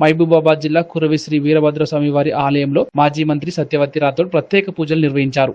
మహబూబాబాద్ జిల్లా కురవి శ్రీ వీరభద్రస్వామి వారి ఆలయంలో మాజీ మంత్రి సత్యవతి రాథోడ్ ప్రత్యేక పూజలు నిర్వహించారు.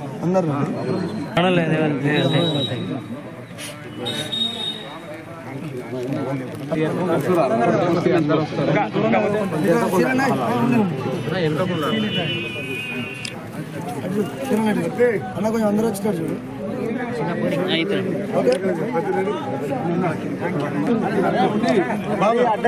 అందరు అన్న కొంచెం అందరూ వచ్చినారు చూడు. ఓకే. బాబు అడ్డ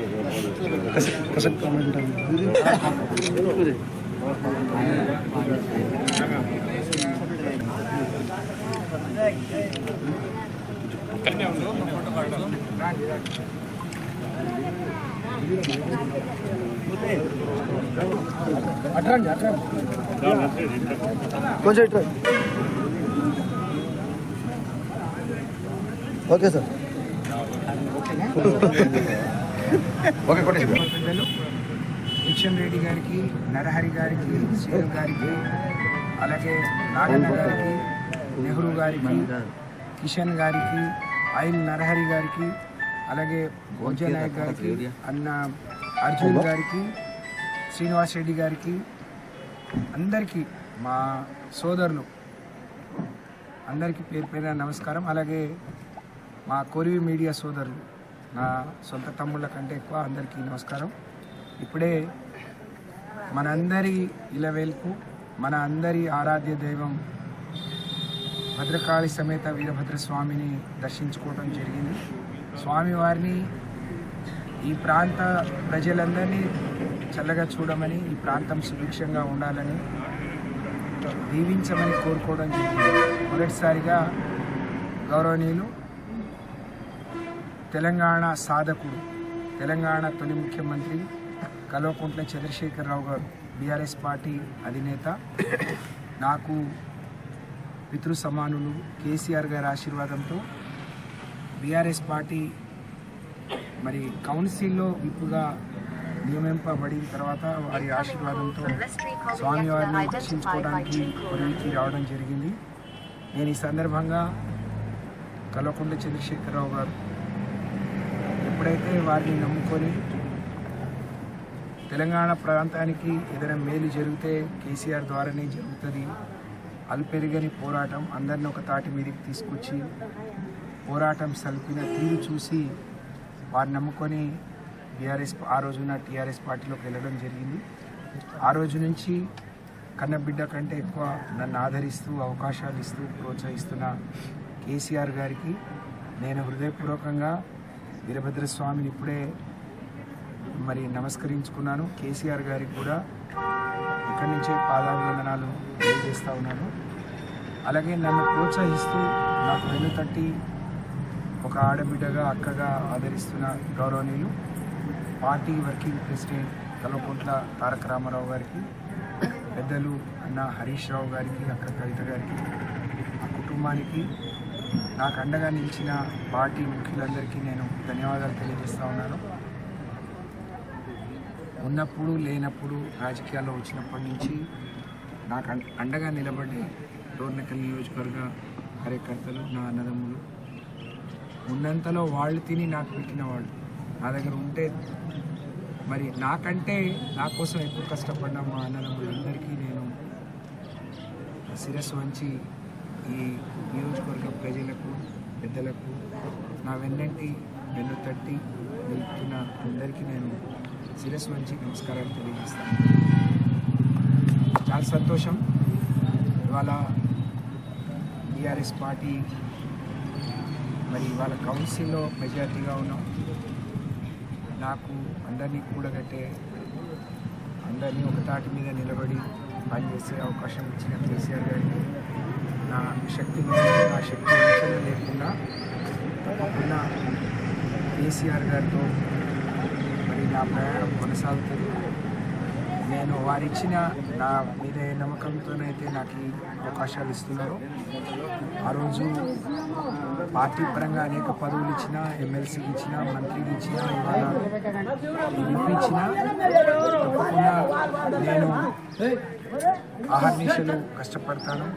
కొంచెం ఇట్రా ఓకే సార్ పెద్దలు కిషన్ రెడ్డి గారికి నరహరి గారికి శ్రీను గారికి అలాగే నాగన్న గారికి నెహ్రూ గారికి కిషన్ గారికి ఐల్ నరహరి గారికి అలాగే భోజ నాయక్ గారికి అన్న అర్జున్ గారికి శ్రీనివాస్ రెడ్డి గారికి అందరికీ మా సోదరులు అందరికీ పేరు పేరున నమస్కారం. అలాగే మా కొరివి మీడియా సోదరులు నా సొంత తమ్ముళ్ళ కంటే ఎక్కువ అందరికీ నమస్కారం. ఇప్పుడే మనందరి ఇలవేల్పు మన అందరి ఆరాధ్య దైవం భద్రకాళి సమేత వీరభద్ర స్వామిని దర్శించుకోవడం జరిగింది. స్వామివారిని ఈ ప్రాంత ప్రజలందరినీ చల్లగా చూడమని ఈ ప్రాంతం సుభిక్షంగా ఉండాలని దీవించమని కోరుకోవడం జరిగింది. మొదటిసారిగా గౌరవనీయులు తెలంగాణ సాధకుడు తెలంగాణ తొలి ముఖ్యమంత్రి కల్వకుంట్ల చంద్రశేఖరరావు గారు బీఆర్ఎస్ పార్టీ అధినేత. నాకు పితృ సమానులు కేసీఆర్ గారి ఆశీర్వాదంతో బీఆర్ఎస్ పార్టీ మరి కౌన్సిల్లో విప్పుగా నియమింపబడిన తర్వాత వారి ఆశీర్వాదంతో స్వామివారిని దర్శించుకోవడానికి కొరివికి రావడం జరిగింది. నేను ఈ సందర్భంగా కల్వకుంట్ల చంద్రశేఖరరావు గారు ఎప్పుడైతే వారిని నమ్ముకొని తెలంగాణ ప్రాంతానికి ఏదైనా మేలు జరిగితే కేసీఆర్ ద్వారానే జరుగుతుంది. అల్పెరిగని పోరాటం అందరిని ఒక తాటి మీదకి తీసుకొచ్చి పోరాటం సల్పిన తీరు చూసి వారిని నమ్ముకొని బీఆర్ఎస్ ఆ రోజున టీఆర్ఎస్ పార్టీలోకి వెళ్ళడం జరిగింది. ఆ రోజు నుంచి కన్నబిడ్డ కంటే ఎక్కువ నన్ను ఆదరిస్తూ అవకాశాలు ఇస్తూ ప్రోత్సహిస్తున్న కేసీఆర్ గారికి నేను హృదయపూర్వకంగా వీరభద్ర స్వామిని ఇప్పుడే మరి నమస్కరించుకున్నాను. కేసీఆర్ గారికి కూడా ఇక్కడి నుంచే పాదాభివందనాలు తెలియజేస్తూ ఉన్నాను. అలాగే నన్ను ప్రోత్సహిస్తూ నాకు వెన్నుతట్టి ఒక ఆడబిడ్డగా అక్కగా ఆదరిస్తున్న గౌరవనీయులు party working president Kalvakuntla Taraka Rama Rao గారికి పెద్దలు అన్న హరీష్ రావు గారికి అక్క కవిత గారికి ఆ కుటుంబానికి నాకు అండగా నిలిచిన పార్టీ ముఖ్యులందరికీ నేను ధన్యవాదాలు తెలియజేస్తా ఉన్నాను. ఉన్నప్పుడు లేనప్పుడు రాజకీయాల్లో వచ్చినప్పటి నుంచి నాకు అండగా నిలబడి డోర్నకల్ నియోజకవర్గ కార్యకర్తలు నా అన్నదమ్ములు. ఉన్నంతలో వాళ్ళు తిని నాకు పెట్టిన వాళ్ళు. నా దగ్గర ఉంటే మరి నాకంటే నా కోసం ఎక్కువ కష్టపడిన మా అన్నదమ్ములందరికీ నేను శిరస్సు వంచి ఈ నియోజకవర్గ ప్రజలకు పెద్దలకు నా వెన్నంటి నన్ను తట్టి వెళ్తున్న అందరికీ నేను శిరస్సు వంచి నమస్కారాలు తెలియజేస్తాను చాలా సంతోషం. ఇవాళ టీఆర్ఎస్ పార్టీ మరి ఇవాళ కౌన్సిల్లో మెజార్టీగా ఉన్నాం. నాకు అందరినీ కూడగట్టే అందరినీ ఒక తాటి మీద నిలబడి పనిచేసే అవకాశం ఇచ్చిన కేసీఆర్ గారికి నా శక్తి నా శక్తి వంచన లేకుండా తప్పకుండా కేసీఆర్ గారితో మరి నా ప్రయాణం కొనసాగుతుంది. నేను వారిచ్చిన నా మీద ఏ నమ్మకంతోనైతే నాకు ఈ అవకాశాలు ఇస్తున్నారో. ఆ రోజు పార్టీ పరంగా అనేక పదవులు ఇచ్చిన ఎమ్మెల్సీకి ఇచ్చిన మంత్రికి ఇచ్చిన ఇవాళ ఎంపీ ఇచ్చిన తప్పకుండా నేను ఆహర్నిశలు కష్టపడతాను.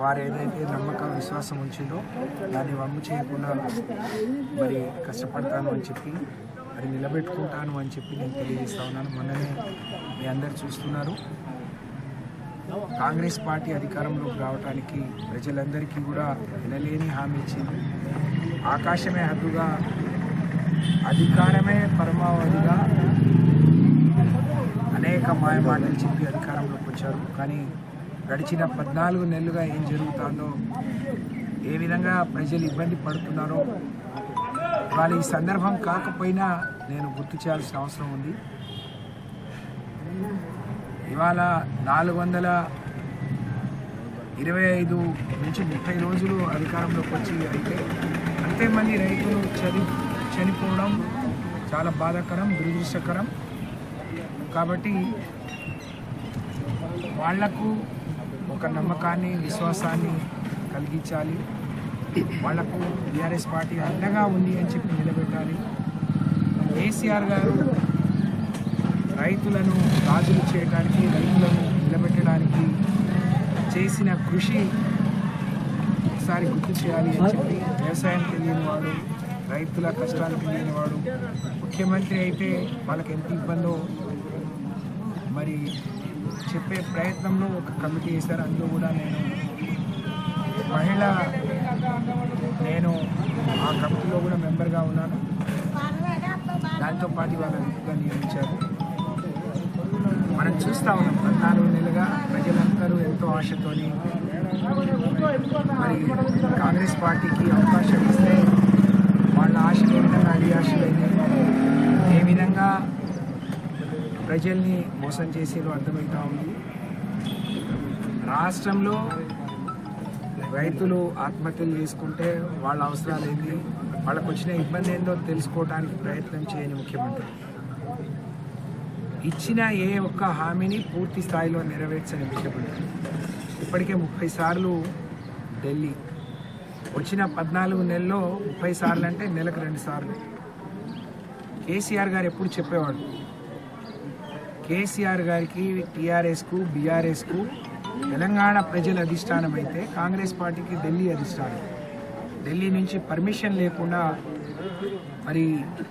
వారు ఏదైతే నమ్మకం విశ్వాసం ఉంచిందో దాన్ని వమ్ము చేయకుండా మరి కష్టపడతాను అని చెప్పి మరి నిలబెట్టుకుంటాను అని చెప్పి నేను తెలియజేస్తా ఉన్నాను. మొన్ననే మీ అందరు చూస్తున్నారు. కాంగ్రెస్ పార్టీ అధికారంలోకి రావడానికి ప్రజలందరికీ కూడా వినలేని హామీ ఇచ్చింది. ఆకాశమే హద్దుగా అధికారమే పరమావధిగా అనేక మాయ మాటలు చెప్పి అధికారంలోకి వచ్చారు. కానీ గడిచిన పద్నాలుగు నెలలుగా ఏం జరుగుతుందో ఏ విధంగా ప్రజలు ఇబ్బంది పడుతున్నారో వాళ్ళ ఈ సందర్భం కాకపోయినా నేను గుర్తు చేయాల్సిన అవసరం ఉంది. ఇవాళ నాలుగు వందల ఇరవై ఐదు నుంచి ముప్పై రోజులు అధికారంలోకి వచ్చి అయితే అంతే మంది రైతులు చని చనిపోవడం చాలా బాధాకరం దురదృష్టకరం. కాబట్టి వాళ్ళకు ఒక నమ్మకాన్ని విశ్వాసాన్ని కలిగించాలి. వాళ్ళకు బీఆర్ఎస్ పార్టీ అండగా ఉంది అని చెప్పి నిలబెట్టాలి. కేసీఆర్ గారు రైతులను రాజులు చేయడానికి రైతులను నిలబెట్టడానికి చేసిన కృషి ఒకసారి గుర్తు చేయాలి అని చెప్పి వ్యవసాయం తెలియనివాడు రైతుల కష్టాలు తెలియనివాడు ముఖ్యమంత్రి అయితే వాళ్ళకి ఎంత ఇబ్బందో మరి చెప్పే ప్రయత్నంలో ఒక కమిటీ వేశారు. అందులో కూడా నేను మహిళ నేను ఆ కమిటీలో కూడా మెంబర్గా ఉన్నాను. దాంతో పాటు వాళ్ళ విప్పుగా నియమించారు. మనం చూస్తా ఉన్నాం. పద్నాలుగు నెలలుగా ప్రజలందరూ ఎంతో ఆశతోని మరి కాంగ్రెస్ పార్టీకి అవకాశం ఇస్తే వాళ్ళ ఆశలు ఏ విధంగా అడియాశలైనాయి ఏ విధంగా ప్రజల్ని మోసం చేసేదో అర్థమవుతా ఉంది. రాష్ట్రంలో రైతులు ఆత్మహత్యలు చేసుకుంటే వాళ్ళ అవసరాలు ఏంటి? వాళ్ళకు వచ్చిన ఇబ్బంది ఏందో తెలుసుకోవడానికి ప్రయత్నం చేయని ముఖ్యమంత్రి. ఇచ్చిన ఏ ఒక్క హామీని పూర్తి స్థాయిలో నెరవేర్చని ముఖ్యమంత్రి. ఇప్పటికే ముప్పై సార్లు ఢిల్లీ. వచ్చిన పద్నాలుగు నెలల్లో ముప్పై సార్లు అంటే నెలకు రెండు సార్లు. కేసీఆర్ గారు ఎప్పుడు చెప్పేవాడు కేసీఆర్ గారికి టీఆర్ఎస్కు బీఆర్ఎస్కు తెలంగాణ ప్రజల అధిష్టానం అయితే కాంగ్రెస్ పార్టీకి ఢిల్లీ అధిష్టానం. ఢిల్లీ నుంచి పర్మిషన్ లేకుండా మరి